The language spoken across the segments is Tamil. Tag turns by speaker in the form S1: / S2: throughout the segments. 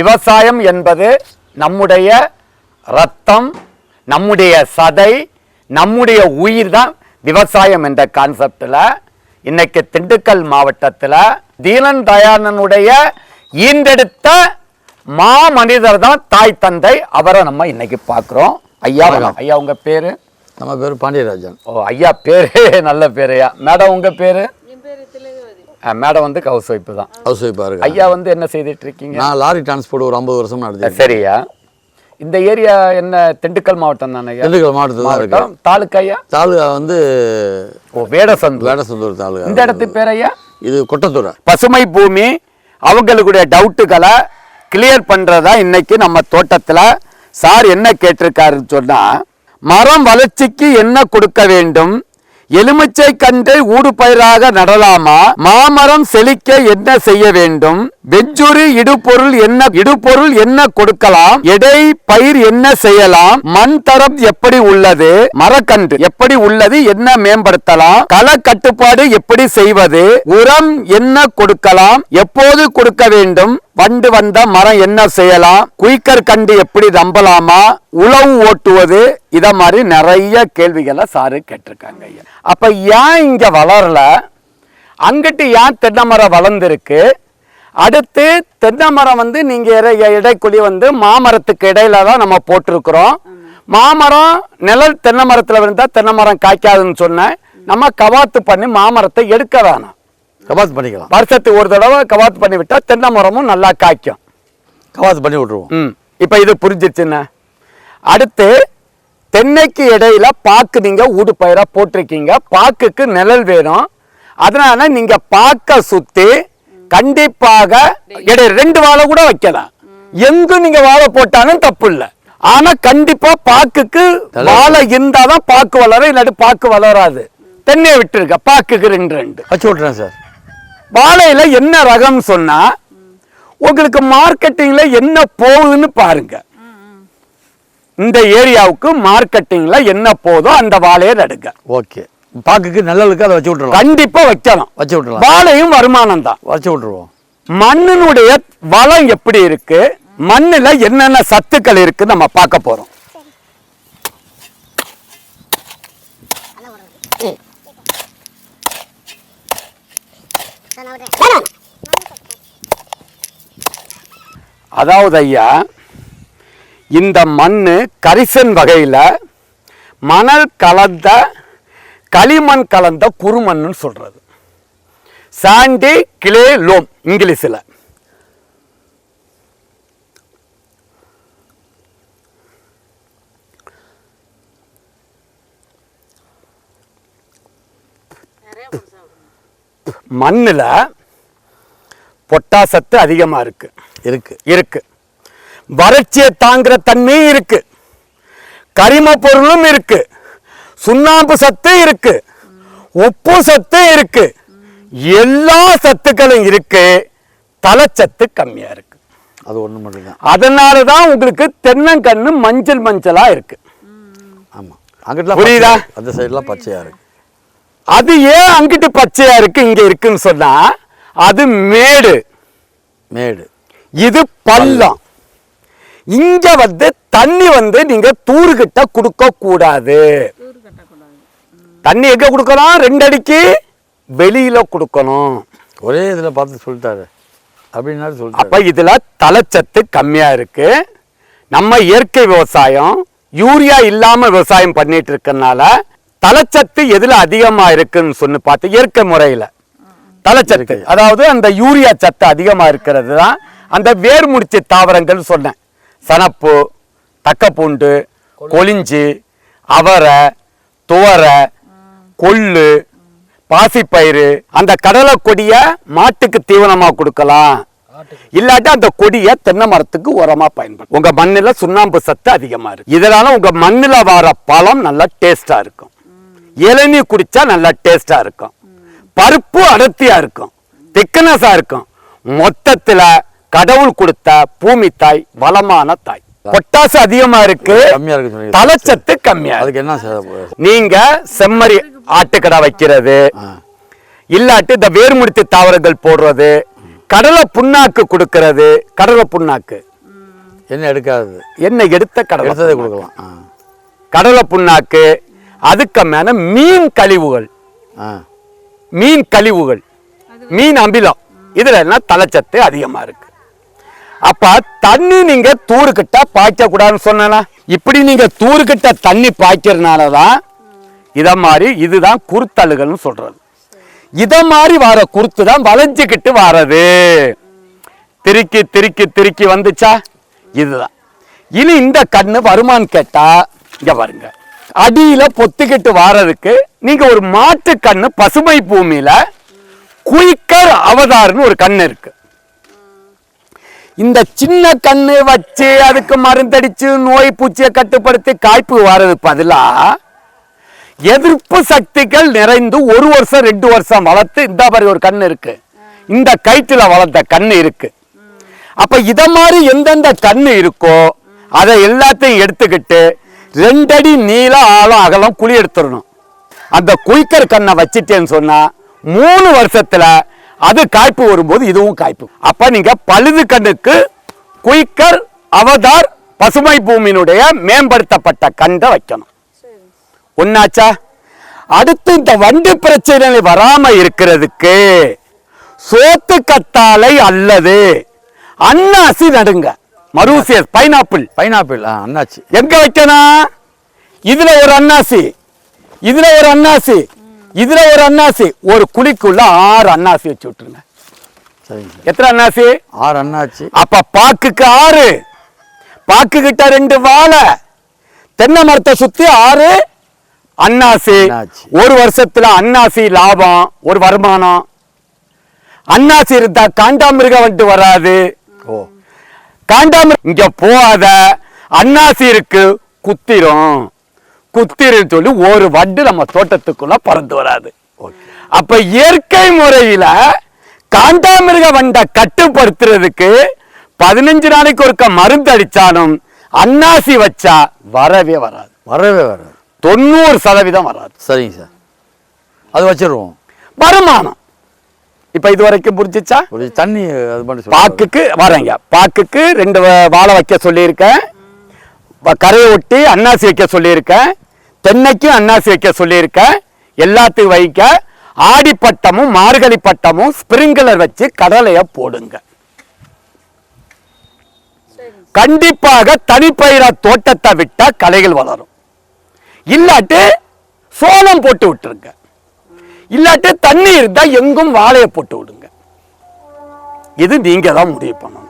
S1: விவசாயம் என்பது நம்முடைய ரத்தம் நம்முடைய சதை நம்முடைய உயிர் தான் விவசாயம் என்ற கான்செப்டில் இன்னைக்கு திண்டுக்கல் மாவட்டத்தில் தீனன் தயானனுடைய ஈண்டெடுத்த மா மனிதர் தான் தாய் தந்தை. அவரை நம்ம இன்னைக்கு பார்க்குறோம். ஐயா. ஐயா உங்க பேரு?
S2: நம்ம பேர் பாண்டியராஜன்.
S1: ஓ ஐயா பேரு நல்ல பேரையா மேடம் உங்க பேரு? மேடம் வந்து ஹவுஸ் ஒய்ஃப் தான்.
S2: ஹவுஸ் ஒய்ஃபாக இருக்கு?
S1: ஐயா வந்து என்ன செய்துட்டு இருக்கீங்க
S2: நான் லாரி டிரான்ஸ்போர்ட் ஒரு ஐம்பது வருஷம் நடத்தி
S1: சரியா. இந்த ஏரியா என்ன திண்டுக்கல் மாவட்டம் தானே
S2: திண்டுக்கல் மாவட்டத்தில் தான் இருக்கு.
S1: தாலுக்கா ஐயா?
S2: வந்து
S1: ஓ வேடசந்து
S2: வேடசந்தூர் தாலுகா.
S1: இந்த இடத்து பேர் ஐயா?
S2: இது கொட்டத்துறை
S1: பசுமை பூமி அவங்களுடைய டவுட்டுகளை கிளியர் பண்றதா இன்னைக்கு நம்ம தோட்டத்துல சார் என்ன கேட்டிருக்காருன்னு சொன்னா மரம் வளர்ச்சிக்கு என்ன கொடுக்க வேண்டும்? எலுமிச்சை கன்றை ஊடு பயிராக நடலாமா? மாமரம் செழிக்க என்ன செய்ய வேண்டும்? வெஞ்சுரி இடுபொருள் என்ன இடுபொருள் என்ன கொடுக்கலாம்? எடை பயிர் என்ன செய்யலாம்? மண் தரம் எப்படி உள்ளது? மரக்கன்று எப்படி உள்ளது? என்ன மேம்படுத்தலாம்? கள கட்டுப்பாடு எப்படி செய்வது? உரம் என்ன கொடுக்கலாம்? எப்போது கொடுக்க வேண்டும்? பண்டு வந்த மரம் என்ன செய்யலாம்? குயிக்கர் கண்டு எப்படி நம்பலாமா? உழவு ஓட்டுவது? இத மாதிரி நிறைய கேள்விகளை சாரு கேட்டிருக்காங்க ஐயா. அப்ப ஏன் இங்க வளரல? அங்கிட்டு ஏன் தென்னை மரம் வளர்ந்துருக்கு? அடுத்து தென்னை மரம் வந்து நீங்க இடைக்குழி வந்து மாமரத்துக்கு இடையில தான் நம்ம போட்டிருக்கிறோம். மாமரம் நிழல் தென்னை மரத்துல விழுந்தா தென்னை மரம் காய்க்காதுன்னு சொன்னேன். நம்ம கவாத்து பண்ணி மாமரத்தை எடுக்க வேணாம்.
S2: கபாத்து பண்ணிக்கலாம்.
S1: வருஷத்துக்கு ஒரு தடவை கவாத்து பண்ணி விட்டா தென்னை மரமும் நல்லா காய்க்கும்.
S2: கபாத்து பண்ணி விட்ருவோம்
S1: ம். இப்போ இது புரிஞ்சிச்சுண்ணே அடுத்து தென்னைக்கு இடையில பாக்கு நீங்க ஊடு பயிரா போட்டிருக்கீங்க. பாக்குக்கு நிழல் வேணும். அதனால நீங்க பாக்க சுத்தி கண்டிப்பாக இடை ரெண்டு வாழை கூட வைக்கலாம். எங்கு நீங்க வாழை போட்டாலும் தப்பு இல்லை. ஆனா கண்டிப்பா பாக்குக்கு வாழை இருந்தாதான் பாக்கு வளரும் இல்லாட்டி பாக்கு வளராது. தென்னையை விட்டுருக்க பாக்குக்கு ரெண்டு ரெண்டு.
S2: வச்சு விட்றேன் சார்.
S1: வாழையில என்ன ரகம் சொன்னா உங்களுக்கு மார்க்கெட்டிங்ல என்ன போகுதுன்னு பாருங்க. இந்த ஏரியாவுக்கு மார்க்கெட்டிங்ல என்ன போதோ அந்த வாழையை நடுங்க.
S2: ஓகே. பாக்குக்கு நல்லலுக்கு அதை வச்சு விட்றலாம்
S1: கண்டிப்பா வைக்கலாம்.
S2: வச்சு விட்றலாம்
S1: வாழையும் வருமானம் தான்.
S2: வச்சு விட்ருவோம்
S1: மண்ணினுடைய வளம் எப்படி இருக்கு? மண்ணுல என்னென்ன சத்துக்கள் இருக்கு நம்ம பார்க்க போறோம். அதாவது ஐயா இந்த மண்ணு கரிசன் வகையில மணல் கலந்த களிமண் கலந்த குறுமண்ணுன்னு சொல்றது. சாண்டி கிளே லோம் இங்கிலீஷில். மண்ணில் பொட்டாசத்து அதிகமாக இருக்கு.
S2: இருக்கு.
S1: இருக்கு. வறட்சியை தாங்குற தன்மையும் இருக்கு. கரிம பொருளும் இருக்கு. சுண்ணாம்பு சத்து இருக்கு. உப்பு சத்து இருக்கு. எல்லா சத்துக்களும் இருக்கு. தலைச்சத்து கம்மியா இருக்கு.
S2: அது ஒன்று மட்டும்தான்
S1: அதனால தான் உங்களுக்கு தென்னங்கண்ணு மஞ்சள் மஞ்சளா இருக்கு.
S2: ஆமாம் அங்கிட்டலாம்
S1: புரியுதா?
S2: அந்த சைடெலாம் பச்சையாக இருக்கு.
S1: அது ஏன் அங்கிட்டு பச்சையா இருக்கு இங்க இருக்குன்னு சொன்னா அது மேடு.
S2: மேடு.
S1: இது பள்ளம். இங்க வந்து தண்ணி வந்து நீங்க தூருகிட்ட கொடுக்க கூடாது. தண்ணி எங்க கொடுக்கணும்? ரெண்டு அடிக்கு வெளியில கொடுக்கணும்.
S2: ஒரே இதில் பார்த்து சொல்லிட்டாரு. அப்படின்னாரு சொல்லிட்டாரு.
S1: அப்ப இதுல தலைச்சத்து கம்மியா இருக்கு. நம்ம இயற்கை விவசாயம் யூரியா இல்லாம விவசாயம் பண்ணிட்டு இருக்கறனால தலைச்சத்து எதுல அதிகமா இருக்குன்னு சொல்லி பார்த்து இயற்கை முறையில. தலைச்சத்து அதாவது அந்த யூரியா சத்து அதிகமா இருக்கிறது தான் அந்த வேர்முடிச்சு தாவரங்கள் சொன்னேன். சனப்பு தக்கப்பூண்டு கொளிஞ்சி அவரை துவரை கொள்ளு பாசிப்பயிறு அந்த கடலை கொடிய மாட்டுக்கு தீவனமா கொடுக்கலாம். இல்லாட்டி அந்த கொடிய தென்னை மரத்துக்கு உரமா பயன்படும் உங்க மண்ணுல சுண்ணாம்பு சத்து அதிகமா இருக்கு. இதனால உங்க மண்ணுல வர பழம் நல்லா டேஸ்டா இருக்கும். இளநீ குடிச்சா நல்லா டேஸ்டா இருக்கும். பருப்பு அடர்த்தியா இருக்கும். திக்னஸா இருக்கும். மொத்தத்துல கடவுள் கொடுத்த பூமி தாய் வளமான தாய். பொட்டாசு அதிகமா இருக்கு.
S2: கம்மியாக இருக்கு
S1: தலைச்சத்து கம்மியா
S2: அதுக்கு என்ன
S1: நீங்க செம்மறி ஆட்டுக்கடை வைக்கிறது இல்லாட்டி இந்த வேர்முடித்து தாவரங்கள் போடுறது கடலை புண்ணாக்கு கொடுக்கறது கடலை புண்ணாக்கு.
S2: என்ன எடுக்காதது?
S1: எண்ணெய் எடுத்த கடலை
S2: கொடுக்கலாம்.
S1: கடலை புண்ணாக்கு அதுக்கு மேல மீன் கழிவுகள்.
S2: ஆ.
S1: மீன் கழிவுகள். மீன் அமிலம். இதுல எல்லாம் தலைச்சத்து அதிகமா இருக்கு. அப்ப தண்ணி நீங்க தூருக்கிட்ட பாய்ச்ச கூடாதுன்னு சொன்னா இப்படி நீங்க தூருக்கிட்ட தண்ணி பாய்க்கிறதுனாலதான் இத மாதிரி இதுதான் குருத்தழுகள்னு சொல்றது. இத மாதிரி வர குருத்து தான் வளைஞ்சுக்கிட்டு வாரது. திருக்கி திருக்கி திருக்கி வந்துச்சா? இதுதான். இனி இந்த கண்ணு வருமான்னு கேட்டா இங்க பாருங்க. அடியில பொத்துக்கிட்டு வாரதுக்கு நீங்க ஒரு மாட்டு கண்ணு பசுமை பூமியில குயிக்கர் அவதார்னு ஒரு கண்ணு இருக்கு. இந்த சின்ன கண்ணு வச்சு அதுக்கு மருந்தடிச்சு நோய் பூச்சியை கட்டுப்படுத்தி காய்ப்பு வர்றது பதிலா எதிர்ப்பு சக்திகள் நிறைந்து ஒரு வருஷம் ரெண்டு வருஷம் வளர்த்து இந்த மாதிரி ஒரு கண்ணு இருக்கு. இந்த கயிற்றுல வளர்த்த கண்ணு இருக்கு. அப்ப இத மாதிரி எந்தெந்த கண்ணு இருக்கோ அதை எல்லாத்தையும் எடுத்துக்கிட்டு ரெண்டடி நீள ஆழம் அகலம் குழி எடுத்துடணும். அந்த குயிக்கர் கண்ணை வச்சிட்டேன்னு சொன்னால் மூணு வருஷத்தில் அது காய்ப்பு வரும்போது இதுவும் காய்ப்பு. அப்போ நீங்கள் பழுது கண்ணுக்கு குயிக்கர் அவதார் பசுமை பூமியினுடைய மேம்படுத்தப்பட்ட கண்டை வைக்கணும். ஒன்னாச்சா? அடுத்து இந்த வண்டு பிரச்சனை வராமல் இருக்கிறதுக்கு சோத்து கத்தாழை அல்லது அன்னாசி நடுங்க. மரூசியஸ் பைனாப்பிள்
S2: பைனாப்பிள் அண்ணாச்சி.
S1: எங்க வைக்கணும் இதுல ஒரு அன்னாசி இதுல ஒரு அன்னாசி இதுல ஒரு அன்னாசி ஒரு குழிக்குள்ள ஆறு அன்னாசி வச்சு விட்டுருங்க. எத்தனை அன்னாசி
S2: ஆறு அண்ணாச்சி.
S1: அப்ப பாக்குக்கு ஆறு. பாக்கு கிட்ட ரெண்டு வாழை. தென்னை மரத்தை சுத்தி ஆறு அன்னாசி
S2: அன்னாசி.
S1: ஒரு வருஷத்துல அன்னாசி லாபம் ஒரு வருமானம். அன்னாசி இருந்தா காண்டாமிருக வந்துட்டு வராது.
S2: ஓ.
S1: காண்டாமிரு இங்க போகாத. அன்னாசி இருக்கு குத்திரும். குத்திரும் சொல்லி ஒரு வண்டு நம்ம தோட்டத்துக்குள்ள பறந்து வராது. அப்ப இயற்கை முறையில காண்டாமிருக வண்டை கட்டுப்படுத்துறதுக்கு பதினஞ்சு நாளைக்கு ஒருக்க மருந்து அடிச்சாலும் அன்னாசி வச்சா வரவே வராது.
S2: வரவே வராது.
S1: தொண்ணூறு சதவீதம் வராது.
S2: சரிங்க சார். அது வச்சிருவோம்.
S1: வருமானம். இப்ப இது வரைக்கும் புரிஞ்சுச்சா
S2: தண்ணி.
S1: பாக்குக்கு வரேங்க. பாக்குக்கு ரெண்டு வாழை வைக்க சொல்லியிருக்கேன். கரையை ஒட்டி அன்னாசி வைக்க சொல்லியிருக்கேன். தென்னைக்கும் அன்னாசி வைக்க சொல்லியிருக்கேன். எல்லாத்தையும் வைக்க ஆடி பட்டமும் மார்கழி பட்டமும் ஸ்பிரிங்க்லர் வச்சு கடலைய போடுங்க. கண்டிப்பாக தனிப்பயிர தோட்டத்தை விட்டா களைகள் வளரும். இல்லாட்டு சோளம் போட்டு விட்டுருங்க. இல்லாட்டி தண்ணி இருந்தால் எங்கும் வாழையை போட்டு விடுங்க. இது நீங்க தான் முடிவு பண்ணணும்.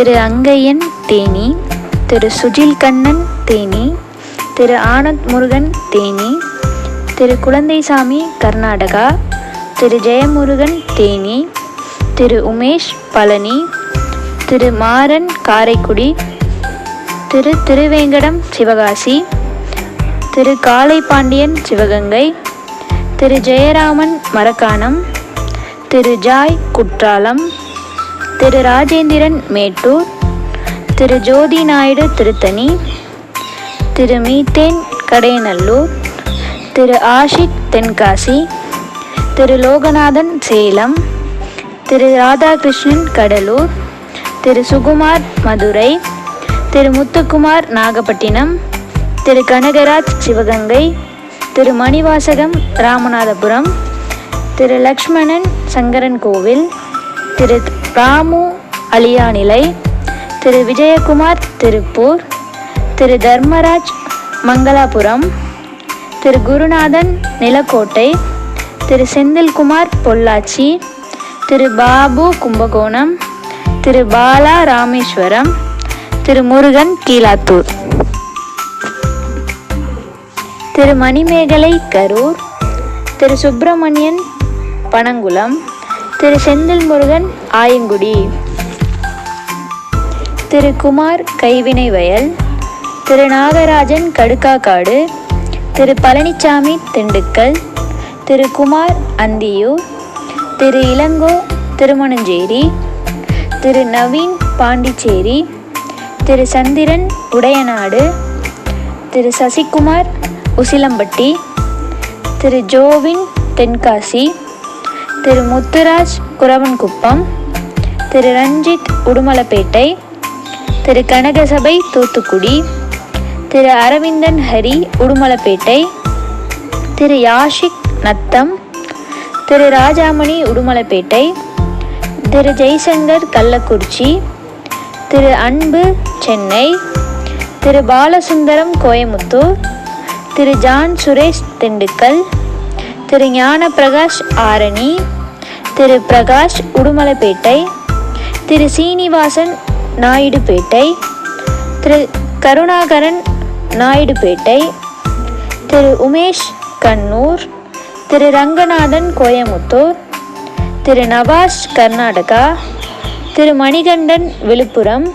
S3: திரு அங்கையன் தேனி திரு சுஜில் கண்ணன் தேனி திரு ஆனந்த் முருகன் தேனி திரு குழந்தைசாமி கர்நாடகா திரு ஜெயமுருகன் தேனி திரு உமேஷ் பழனி திரு மாறன் காரைக்குடி திரு திருவேங்கடம் சிவகாசி திரு காளைபாண்டியன் சிவகங்கை திரு ஜெயராமன் மரக்காணம் திரு ஜாய் குற்றாலம் திரு ராஜேந்திரன் மேட்டூர் திரு ஜோதி நாயுடு திருத்தணி திரு மீத்தேன் கடையநல்லூர் திரு ஆஷிக் தென்காசி திரு லோகநாதன் சேலம் திரு ராதாகிருஷ்ணன் கடலூர் திரு சுகுமார் மதுரை திரு முத்துக்குமார் நாகப்பட்டினம் திரு கனகராஜ் சிவகங்கை திரு மணிவாசகம் ராமநாதபுரம் திரு லக்ஷ்மணன் சங்கரன் கோவில் திரு ராமு அலியானிலை திரு விஜயகுமார் திருப்பூர் திரு தர்மராஜ் மங்களாபுரம் திரு குருநாதன் நிலக்கோட்டை திரு செந்தில்குமார் பொள்ளாச்சி திரு பாபு கும்பகோணம் திரு பாலா ராமேஸ்வரம் திரு முருகன் கீழாத்தூர். திரு மணிமேகலை கரூர் திரு சுப்பிரமணியன் பனங்குளம் திரு செந்தில் முருகன் ஆயங்குடி. திரு குமார் கைவினை வயல் திரு நாகராஜன் கடுக்காக்காடு திரு பழனிச்சாமி திண்டுக்கல் திரு குமார் அந்தியூர் திரு இளங்கோ திருமணஞ்சேரி திரு நவீன் பாண்டிச்சேரி திரு சந்திரன் உடையநாடு திரு சசிகுமார் உசிலம்பட்டி திரு ஜோவின் தென்காசி திரு முத்துராஜ் குரவன்குப்பம் திரு ரஞ்சித் உடுமலப்பேட்டை திரு கனகசபை தூத்துக்குடி திரு அரவிந்தன் ஹரி உடுமலப்பேட்டை திரு யாஷிக் நத்தம் திரு ராஜாமணி உடுமலப்பேட்டை திரு ஜெய்சங்கர் கள்ளக்குறிச்சி திரு அன்பு சென்னை திரு பாலசுந்தரம் கோயமுத்தூர் திரு ஜான் சுரேஷ் திண்டுக்கல் திரு ஞானப்பிரகாஷ் ஆரணி திரு பிரகாஷ் உடுமலைப்பேட்டை திரு சீனிவாசன் நாயுடுபேட்டை திரு கருணாகரன் நாயுடுபேட்டை திரு உமேஷ் கண்ணூர் திரு ரங்கநாதன் கோயமுத்தூர் திரு நவாஸ் கர்நாடகா திரு மணிகண்டன் விழுப்புரம்